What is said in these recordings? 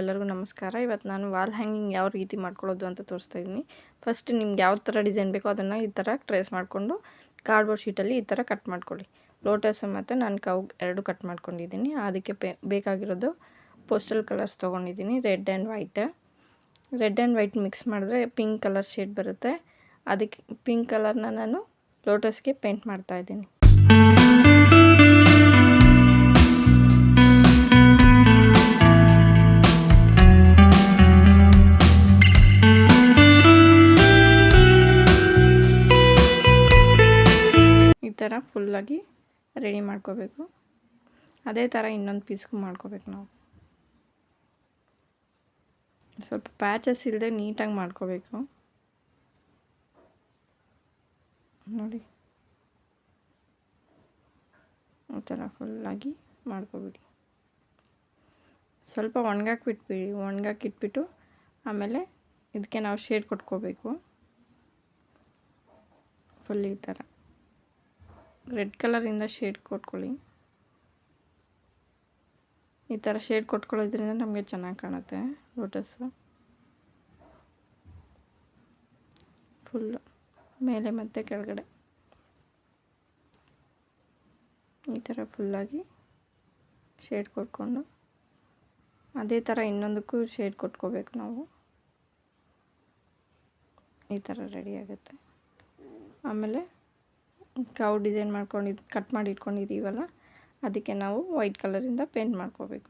ಎಲ್ಲರಿಗೂ ನಮಸ್ಕಾರ. ಇವತ್ತು ನಾನು ವಾಲ್ ಹ್ಯಾಂಗಿಂಗ್ ಯಾವ ರೀತಿ ಮಾಡ್ಕೊಳ್ಳೋದು ಅಂತ ತೋರಿಸ್ತಾ ಇದ್ದೀನಿ. ಫಸ್ಟ್ ನಿಮ್ಗೆ ಯಾವ ಥರ ಡಿಸೈನ್ ಬೇಕೋ ಅದನ್ನು ಈ ಥರ ಟ್ರೇಸ್ ಮಾಡಿಕೊಂಡು ಕಾರ್ಡ್ಬೋರ್ಡ್ ಶೀಟಲ್ಲಿ ಈ ಥರ ಕಟ್ ಮಾಡ್ಕೊಳ್ಳಿ. ಲೋಟಸ್ ಮತ್ತು ನಾನು ಕವು ಎರಡು ಕಟ್ ಮಾಡ್ಕೊಂಡಿದ್ದೀನಿ. ಅದಕ್ಕೆ ಬೇಕಾಗಿರೋದು ಪೋಸ್ಟಲ್ ಕಲರ್ಸ್ ತೊಗೊಂಡಿದ್ದೀನಿ. Red and white red and white mix ಮಾಡಿದ್ರೆ ಪಿಂಕ್ ಕಲರ್ ಶೇಡ್ ಬರುತ್ತೆ. ಅದಕ್ಕೆ ಪಿಂಕ್ ಕಲರ್ನ ನಾನು ಲೋಟಸ್ಗೆ ಪೇಂಟ್ ಮಾಡ್ತಾಯಿದ್ದೀನಿ ಥರ ಫುಲ್ಲಾಗಿ ರೆಡಿ ಮಾಡ್ಕೋಬೇಕು. ಅದೇ ಥರ ಇನ್ನೊಂದು ಪೀಸ್ಗೂ ಮಾಡ್ಕೋಬೇಕು ನಾವು. ಸ್ವಲ್ಪ ಪ್ಯಾಚಸ್ ಇಲ್ಲದೆ ನೀಟಾಗಿ ಮಾಡ್ಕೋಬೇಕು. ನೋಡಿ. ಈ ಥರ ಫುಲ್ಲಾಗಿ ಮಾಡ್ಕೊಬಿಡಿ. ಸ್ವಲ್ಪ ಒಣಗಾಕಿ ಬಿಟ್ಬಿಡಿ ಒಣಗಾಕಿ ಇಟ್ಬಿಟ್ಟು ಆಮೇಲೆ ಇದಕ್ಕೆ ನಾವು ಶೇಡ್ ಕೊಟ್ಕೋಬೇಕು. ಫುಲ್ ಈ ಥರ. ರೆಡ್ ಕಲರಿಂದ ಶೇಡ್ ಕೊಟ್ಕೊಳ್ಳಿ. ಈ ಥರ ಶೇಡ್ ಕೊಟ್ಕೊಳ್ಳೋದ್ರಿಂದ ನಮಗೆ ಚೆನ್ನಾಗಿ ಕಾಣುತ್ತೆ ಲೋಟಸ್ಸು. ಫುಲ್ಲು ಮೇಲೆ ಮತ್ತು ಕೆಳಗಡೆ. ಈ ಥರ ಫುಲ್ಲಾಗಿ ಶೇಡ್ ಕೊಟ್ಕೊಂಡು ಅದೇ ಥರ ಇನ್ನೊಂದಕ್ಕೂ ಶೇಡ್ ಕೊಟ್ಕೋಬೇಕು ನಾವು. ಈ ಥರ ರೆಡಿ ಆಗುತ್ತೆ. ಆಮೇಲೆ ಕಾವು ಡಿಸೈನ್ ಮಾಡ್ಕೊಂಡಿದ್ದು ಕಟ್ ಮಾಡಿ ಇಟ್ಕೊಂಡಿದ್ದೀವಲ್ಲ ಅದಕ್ಕೆ ನಾವು ವೈಟ್ ಕಲರಿಂದ ಪೇಂಟ್ ಮಾಡ್ಕೋಬೇಕು.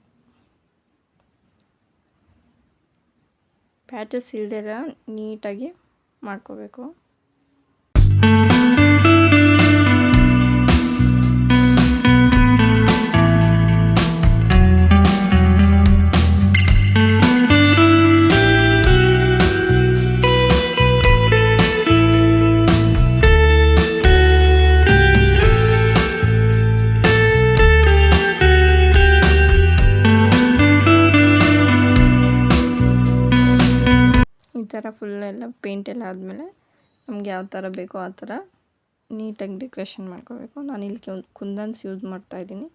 ಪ್ಯಾಚಸ್ ಇಲ್ದಿರ ನೀಟಾಗಿ ಮಾಡ್ಕೋಬೇಕು. ಥರ ಫುಲ್ ಎಲ್ಲ ಪೇಂಟ್ ಎಲ್ಲ ಆದಮೇಲೆ ನಮ್ಗೆ ಯಾವ ಥರ ಬೇಕೋ ಆ ಥರ ನೀಟಾಗಿ ಡೆಕೋರೇಷನ್ ಮಾಡ್ಕೋಬೇಕು. ನಾನು ಇಲ್ಲಿ ಒಂದು ಕುಂದನ್ಸ್ ಯೂಸ್ ಮಾಡ್ತಾಯಿದ್ದೀನಿ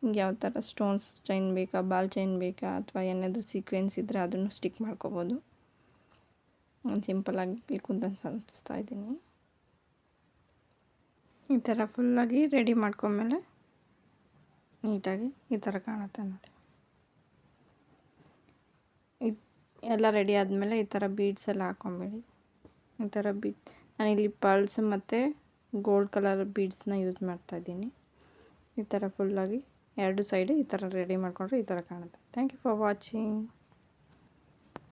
ನಿಮ್ಗೆ ಯಾವ ಥರ ಸ್ಟೋನ್ಸ್ ಚೈನ್ ಬೇಕಾ, ಬಾಲ್ ಚೈನ್ ಬೇಕಾ ಅಥವಾ ಏನಾದರೂ ಸೀಕ್ವೆನ್ಸ್ ಇದ್ದರೆ ಅದನ್ನು ಸ್ಟಿಕ್ ಮಾಡ್ಕೋಬೋದು. ನಾನು ಸಿಂಪಲಾಗಿ ಇಲ್ಲಿ ಕುಂದನ್ಸ್ ಅನಿಸ್ತಾ ಇದ್ದೀನಿ. ಈ ಥರ ಫುಲ್ಲಾಗಿ ರೆಡಿ ಮಾಡ್ಕೊಂಡ್ಮೇಲೆ ನೀಟಾಗಿ ಈ ಥರ ಕಾಣುತ್ತೆ ನೋಡಿ. ಎಲ್ಲ ರೆಡಿ ಆದಮೇಲೆ ಈ ಥರ ಬೀಡ್ಸ್ ಎಲ್ಲ ಹಾಕ್ಕೊಂಬೇಡಿ ಈ ಥರ ಬೀಡ್ ಇಲ್ಲಿ ಪರ್ಲ್ಸ್ ಮತ್ತು ಗೋಲ್ಡ್ ಕಲರ್ ಬೀಡ್ಸ್ನ ಯೂಸ್ ಮಾಡ್ತಾಯಿದ್ದೀನಿ ಈ ಥರ ಫುಲ್ಲಾಗಿ ಎರಡು ಸೈಡು ಈ ಥರ ರೆಡಿ ಮಾಡಿಕೊಂಡ್ರೆ ಈ ಥರ ಕಾಣುತ್ತೆ. Thank you for watching